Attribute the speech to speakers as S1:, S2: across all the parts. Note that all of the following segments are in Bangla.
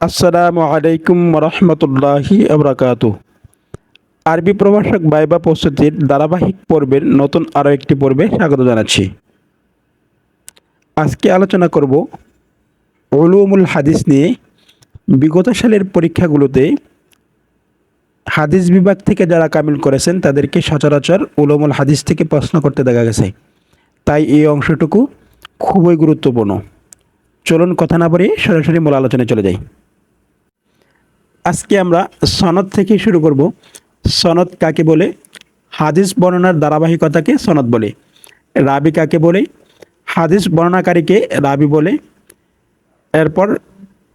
S1: আসসালামু আলাইকুম রহমতুল্লাহি আবরাকাতু আরবি প্রভাষক বাইবা প্রস্তুতির ধারাবাহিক পর্বের নতুন আরও একটি পর্বে স্বাগত জানাচ্ছি। আজকে আলোচনা করব উলুমুল হাদিস নিয়ে। বিগত সালের পরীক্ষাগুলোতে হাদিস বিভাগ থেকে যারা কামিল করেছেন, তাদেরকে সচরাচর উলুমুল হাদিস থেকে প্রশ্ন করতে দেখা গেছে। তাই এই অংশটুকু খুবই গুরুত্বপূর্ণ। চলুন কথা না বলে সরাসরি মূল আলোচনায় চলে যাই। আজকে আমরা সনদ থেকে শুরু করব। সনদ কাকে বলে? হাদিস বর্ণনার ধারাবাহিকতাকে সনদ বলে। রাবি কাকে বলে? হাদিস বর্ণনাকারীকে রাবি বলে। এরপর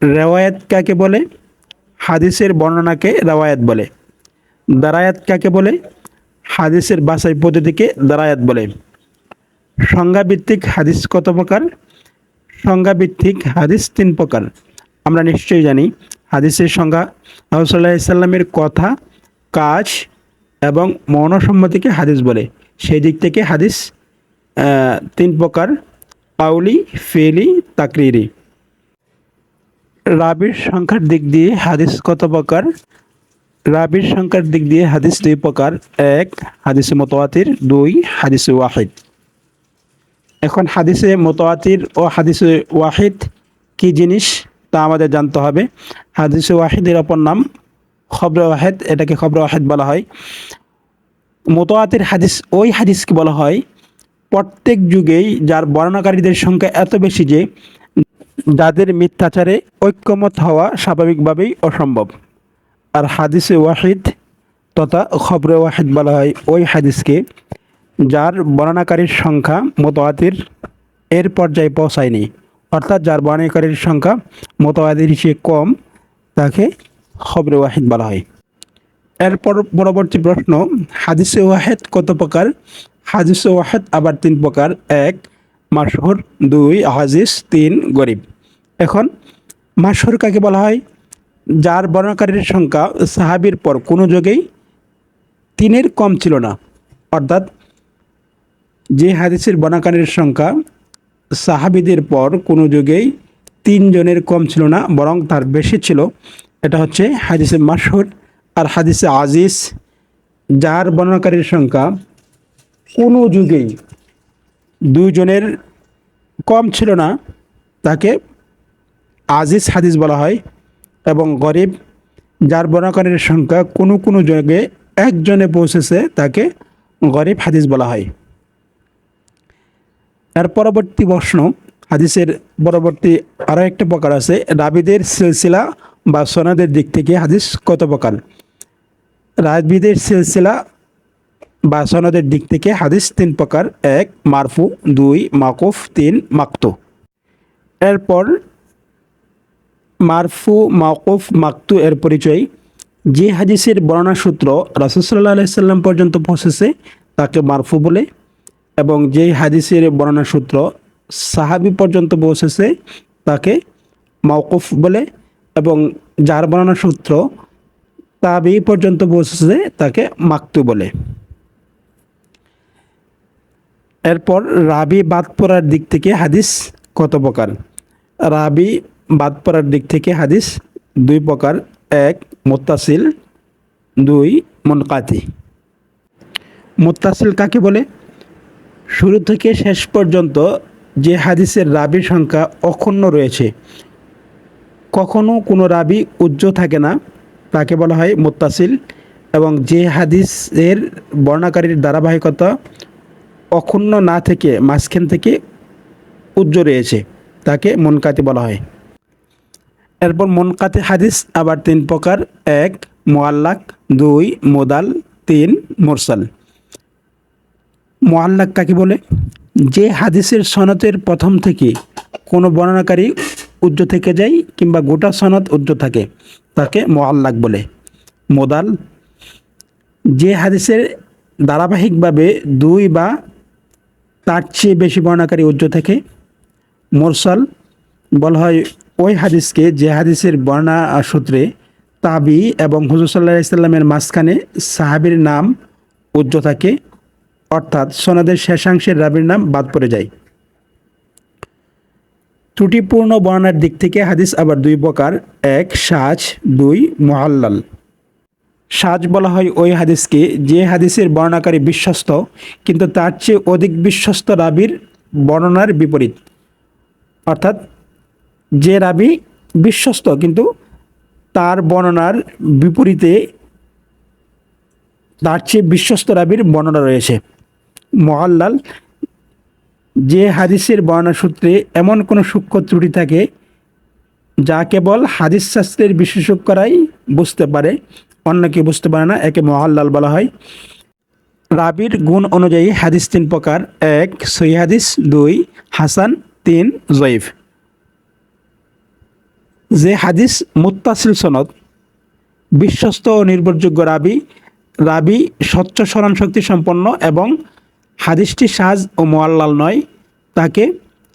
S1: রেওয়ায়াত কাকে বলে? হাদিসের বর্ণনাকে রেওয়ায়াত বলে। দারায়াত কাকে বলে? হাদিসের বাছাই পদ্ধতিকে দারায়াত বলে। সংজ্ঞাভিত্তিক হাদিস কত প্রকার? সংজ্ঞাভিত্তিক হাদিস তিন প্রকার। আমরা নিশ্চয়ই জানি। হাদিসের সংজ্ঞা রসুল্লাহ ইসলামের কথা, কাজ এবং মনসম্মতিকে হাদিস বলে। সেই দিক থেকে হাদিস তিন প্রকার, পাউলি, ফেলি, তাকরিরি। রাবির সংখ্যার দিক দিয়ে হাদিস কত প্রকার? রাবির সংখ্যার দিক দিয়ে হাদিস দুই প্রকার। এক, হাদিসে মোতোয়াতির দুই, হাদিসে ওয়াহিদ। এখন হাদিসে মোতোয়াতির ও হাদিসে ওয়াহিদ কি জিনিস? তা আমাদের জানতে হবে। হাদিসে ওয়াহিদের অপর নাম খবর ওয়াহেদ, এটাকে খবর ওয়াহেদ বলা হয়। মোতোয়াতির হাদিস, ওই হাদিসকে বলা হয়, প্রত্যেক যুগেই যার বর্ণনাকারীদের সংখ্যা এত বেশি যে যাদের মিথ্যাচারে ঐক্যমত হওয়া স্বাভাবিকভাবেই অসম্ভব। আর হাদিসে ওয়াহিদ তথা খবরে ওয়াহিদ বলা হয় ওই হাদিসকে, যার বর্ণনাকারীর সংখ্যা মোতোয়াতির এর পর্যায়ে পৌঁছায়নি। অর্থাৎ যার বর্ণনাকারীর সংখ্যা মোতোয়াতির হিসেবে কম, তাকে খবরে ওয়াহিদ বলা হয়। এরপর পরবর্তী প্রশ্ন, হাদিসে ওয়াহেদ কত প্রকার? হাদিসে ওয়াহেদ আবার তিন প্রকার। এক মাসহর দুই হাজিস তিন, গরিব। এখন মাসহর কাকে বলা হয়? যার বর্ণনাকারীর সংখ্যা সাহাবির পর কোনো যোগেই তিনের কম ছিল না। অর্থাৎ যে হাদিসের বর্ণাকারীর সংখ্যা সাহাবিদের পর কোনো যুগেই তিনজনের কম ছিল না, বরং তার বেশি ছিল। এটা হচ্ছে হাদিসে মাসহুর আর হাদিসে আজিজ, যার বর্ণনাকারীর সংখ্যা কোনো যুগেই দুইজনের কম ছিল না, তাকে আজিজ হাদিস বলা হয় এবং গরিব, যার বর্ণাকারীর সংখ্যা কোনো কোনো যুগে একজনে পৌঁছেছে, তাকে গরিব হাদিস বলা হয়। এর পরবর্তী প্রশ্ন, হাদিসের পরবর্তী আরও একটা প্রকার আছে, রাবিদের সিলসিলা বা সনাদের দিক থেকে হাদিস কত প্রকার? রাবিদের সিলসিলা বা সনদের দিক থেকে হাদিস তিন প্রকার, এক, মারফু, দুই, মাকুফ, তিন, মাকতু। এরপর, মারফু, মাকুফ, মাকতু এর পরিচয়, যে হাদিসের বর্ণনা সূত্র রাসুসাল্লাহ আলাইসাল্লাম পর্যন্ত পৌঁছেছে, তাকে মারফু বলে। এবং যেই হাদিসের বর্ণনা সূত্র সাহাবি পর্যন্ত পৌঁছেছে, তাকে মৌকুফ বলে এবং যার বর্ণনা সূত্র তাবি পর্যন্ত পৌঁছেছে, তাকে মাকতু বলে। এরপর রাবি বাদ পড়ার দিক থেকে হাদিস কত প্রকার? রাবি বাদ পড়ার দিক থেকে হাদিস দুই প্রকার, এক মোত্তাসিল, দুই মনকাতি। মোত্তাসিল কাকে বলে? শুরু থেকে শেষ পর্যন্ত যে হাদিসের রাবির সংখ্যা অক্ষুণ্ণ রয়েছে, কখনো কোনো রাবি উজ্জ্ব থাকে না। তাকে বলা হয় মোত্তাসিল এবং যে হাদিসের বর্ণাকারীর ধারাবাহিকতা অক্ষুণ্ণ না থেকে মাঝখান থেকে উজ্জ্ব রয়েছে, তাকে মনকাতি বলা হয়। এরপর মনকাতি হাদিস আবার তিন প্রকার, এক মোয়াল্লাক দুই, মোদাল, তিন, মোরসাল। মোয়াল্লাক কাকে বলে? যে হাদিসের সনতের প্রথম থেকে কোনো বর্ণনাকারী উজ্জ্ব থেকে যায় কিংবা গোটা সনদ উজ্জ্ব থাকে, তাকে মোয়াল্লাক বলে। মোদাল, যে হাদিসের ধারাবাহিকভাবে দুই বা তার চেয়ে বেশি বর্ণাকারী উজ্জ্ব থাকে। মোরসাল, বলা হয় ওই হাদিসকে যে হাদিসের বর্ণা সূত্রে তাবি এবং হুজুর সাল্লাহ ইসলামের মাঝখানে সাহাবির নাম উজ্জ্ব থাকে। অর্থাৎ সনদের শেষাংশের রাবির নাম বাদ পড়ে যায়। ত্রুটিপূর্ণ বর্ণনার দিক থেকে হাদিস আবার দুই প্রকার, এক, সাজ, দুই, মোহাল্লাল। সাজ বলা হয় ওই হাদিসকে যে হাদিসের বর্ণাকারী বিশ্বস্ত, কিন্তু তার চেয়ে অধিক বিশ্বস্ত রাবির বর্ণনার বিপরীত। অর্থাৎ যে রাবি বিশ্বস্ত, কিন্তু তার বর্ণনার বিপরীতে তার চেয়ে বিশ্বস্ত রাবির বর্ণনা রয়েছে। মোহাল্লাল যে হাদিসের বর্ণনা সূত্রে এমন কোনো সূক্ষ্ম ত্রুটি থাকে যা কেবল হাদিস শাস্ত্রের বিশেষজ্ঞরাই বুঝতে পারে, অন্য কেউ বুঝতে পারে না, একে মহাল্লাল বলা হয়। রাবির গুণ অনুযায়ী হাদিস তিন প্রকার, এক সই হাদিস, দুই হাসান, তিন জয়ীফ। যে হাদিস মুত্তাসিল সনদ, বিশ্বস্ত ও নির্ভরযোগ্য রাবি রাবি স্বচ্ছ স্মরণ শক্তি সম্পন্ন এবং হাদিসটি সাজ ও মোয়াল্লাল নয়, তাকে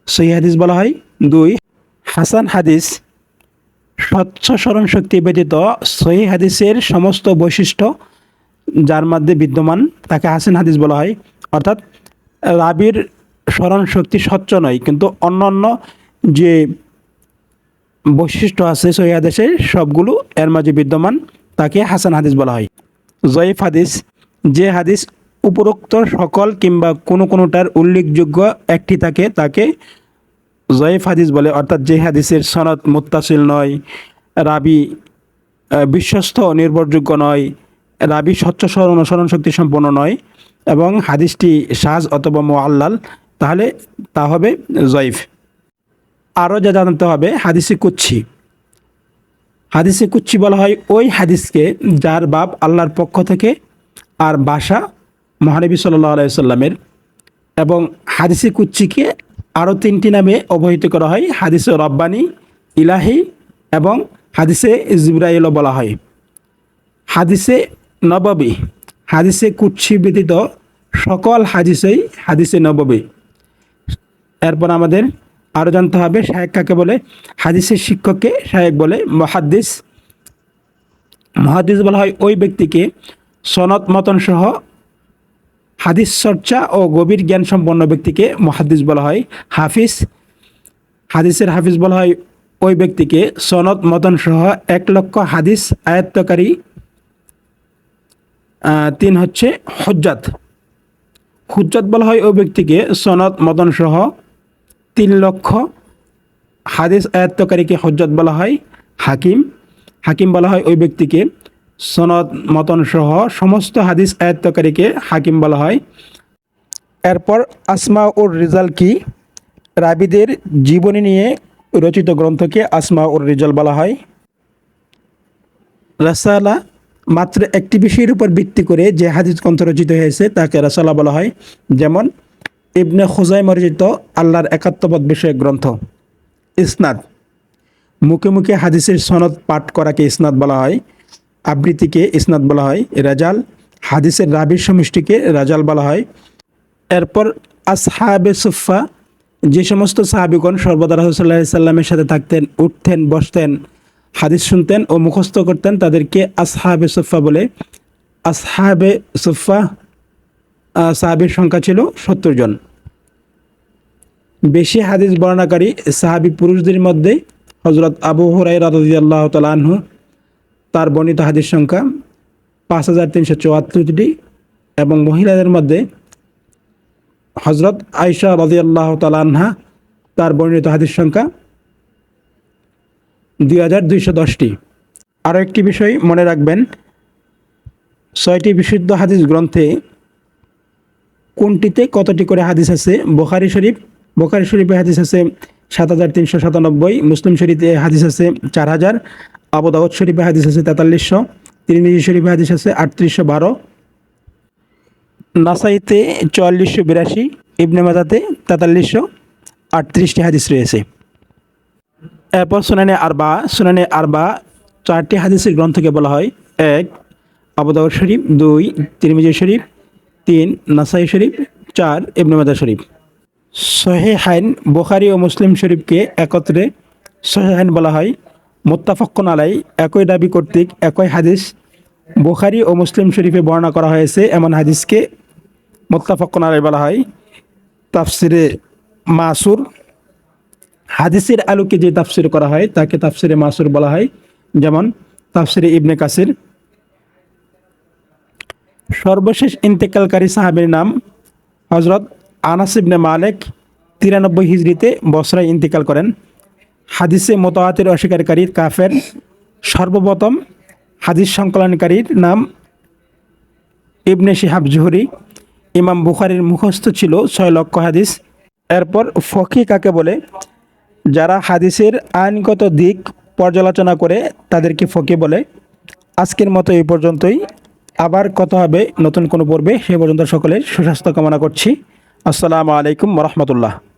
S1: সহি হাদিস বলা হয়। দুই, হাসান হাদিস স্বচ্ছ স্মরণ শক্তি ব্যতীত সহি হাদিসের সমস্ত বৈশিষ্ট্য যার মধ্যে বিদ্যমান, তাকে হাসান হাদিস বলা হয়। অর্থাৎ রাবির স্মরণ শক্তি স্বচ্ছ নয়, কিন্তু অন্য অন্য যে বৈশিষ্ট্য আছে সহি হাদিসের সবগুলো এর মাঝে বিদ্যমান, তাকে হাসান হাদিস বলা হয়। জয়ীফ হাদিস, যে হাদিস উপরোক্ত সকল কিংবা কোনো কোনোটার উল্লেখযোগ্য একটি থাকে, তাকে জয়েফ হাদিস বলে। অর্থাৎ যে হাদিসের সনদ মুত্তাসিল নয়, রাবি বিশ্বস্ত নির্ভরযোগ্য নয়, রাবি স্বচ্ছ স্মরণ স্মরণ শক্তি সম্পন্ন নয় এবং হাদিসটি সাজ অথবা মোয়াল্লাল, তাহলে তা হবে জয়ীফ। আরও যা জানতে হবে, হাদিসে কুচ্ছি। হাদিসে কুচ্ছি বলা হয় ওই হাদিসকে যার বাপ আল্লাহর পক্ষ থেকে আর বাসা মহানবী সাল্লাহ আলাইসাল্লামের এবং হাদিসে কুচ্ছিকে আরও তিনটি নামে অবহিত করা হয়, হাদিসে রব্বানি, ইলাহি এবং হাদিসে জিব্রাইলও বলা হয়। হাদিসে নববী, হাদিসে কুচ্ছি ব্যতীত সকল হাদিসেই হাদিসে নববী। এরপর আমাদের আরও জানতে হবে, শায়েক কাকে বলে? হাদিসের শিক্ষককে শায়েক বলে মহাদ্দিস। মহাদ্দিস বলা হয় ওই ব্যক্তিকে সনদ মতন সহ হাদিস চর্চা ও গভীর জ্ঞান সম্পন্ন ব্যক্তিকে মহাদিস বলা হয় হাফিজ। হাদিসের হাফিজ বলা হয় ওই ব্যক্তিকে। সনদ মতন সহ এক লক্ষ হাদিস আয়ত্তকারী তিন হচ্ছে হজ্জাত। হুজ্জাত বলা হয় ওই ব্যক্তিকে। সনদ মতন সহ তিন লক্ষ হাদিস আয়ত্তকারীকে হজ্জত বলা হয় হাকিম। হাকিম বলা হয় ওই ব্যক্তিকে। সনদ মতন সহ সমস্ত হাদিস আয়ত্তকারীকে হাকিম বলা হয়। এরপর আসমা উর রিজাল কি? রাবিদের জীবনী নিয়ে রচিত গ্রন্থকে আসমা উর রিজাল বলা হয়। রাসালা মাত্র একটি বিষয়ের উপর ভিত্তি করে যে হাদিস গ্রন্থ রচিত হয়েছে, তাকে রাসালা বলা হয়। যেমন, ইবনে খুজাই রচিত আল্লাহর একাত্মপদ বিষয়ক গ্রন্থ। ইসনাদ। মুখে মুখে হাদিসের সনদ পাঠ করাকে ইসনাদ বলা হয়। আবৃত্তিকে ইসনাদ বলা হয়, রাজাল। হাদিসের রাবির সমষ্টিকে রাজাল বলা হয়। এরপর আসহাবে সুফা যে সমস্ত সাহাবিগণ সর্বদা রসুল্লাহ সাল্লামের সাথে থাকতেন, উঠতেন, বসতেন, হাদিস শুনতেন ও মুখস্থ করতেন, তাদেরকে আসহাবে সুফা বলে। আসহাবে সুফা সাহাবির সংখ্যা ছিল সত্তর জন। বেশি হাদিস বর্ণাকারী সাহাবি পুরুষদের মধ্যে হজরত আবু হরাই রাদিয়াল্লাহু তাআলা আনহু তার বর্ণিত হাদিস সংখ্যা পাঁচ হাজার তিনশো চুয়াত্তরটি এবং মহিলাদের মধ্যে হজরত আয়সা রাদিয়াল্লাহ তাআলা আনহা তার বর্ণিত হাদিস সংখ্যা দুই হাজার দুইশো দশটি আরও একটি বিষয় মনে রাখবেন, ছয়টি বিশুদ্ধ হাদিস গ্রন্থে কোনটিতে কতটি করে হাদিস আছে? বোখারি শরীফ, বোখারি শরীফে হাদিস আছে সাত হাজার তিনশো সাতানব্বই, মুসলিম শরীফে হাদিস আছে চার হাজার। আবু দাউদ শরীফে হাদিস আছে তেতাল্লিশশো, তিরমিজি শরীফে হাদিস আছে আটত্রিশশো বারো, নাসাইতে চুয়াল্লিশশো বিরাশি, ইবনে মাজাতে তেতাল্লিশশো, আটত্রিশটি হাদিস রয়েছে। এরপর সুনানে আরবা সুনানে আরবা চারটি হাদিসের গ্রন্থকে বলা হয়। এক আবুদাউদ শরীফ, দুই, তিরমিজি শরীফ, তিন, নাসাই শরীফ, চার, ইবনে মাদা শরীফ। সহে হাইন বোখারি ও মুসলিম শরীফকে একত্রে সহে হাইন বলা হয়। মোত্তাফক্কুন আলাই একই দাবি কর্তৃক একই হাদিস বোখারি ও মুসলিম শরীফে বর্ণনা করা হয়েছে। এমন হাদিসকে মোত্তাফক্কুন আলাই বলা হয়। তাফসিরে মাসুর, হাদিসের আলোকে যে তাফসির করা হয়, তাকে তাফসিরে মাসুর বলা হয়। যেমন তাফসিরে ইবনে কাসির, সর্বশেষ ইন্তেকালকারী সাহাবের নাম হজরত আনাস ইবনে মালেক, তিরানব্বই হিজড়িতে বসরায় ইন্তেকাল করেন। হাদিসে মোতাহাতের অস্বীকারী কাফের সর্বপ্রথম হাদিস সংকলনকারীর নাম ইবনে শিহাব জুহরি। ইমাম বুখারির মুখস্থ ছিল ছয় লক্ষ হাদিস। এরপর ফকি কাকে বলে? যারা হাদিসের আইনগত দিক পর্যালোচনা করে তাদেরকে ফকি বলে। আজকের মতো এই পর্যন্তই। আবার কথা হবে নতুন কোনো পর্বে। সে পর্যন্ত সকলের সুস্বাস্থ্য কামনা করছি। আসসালামু আলাইকুম রহমতুল্লাহ।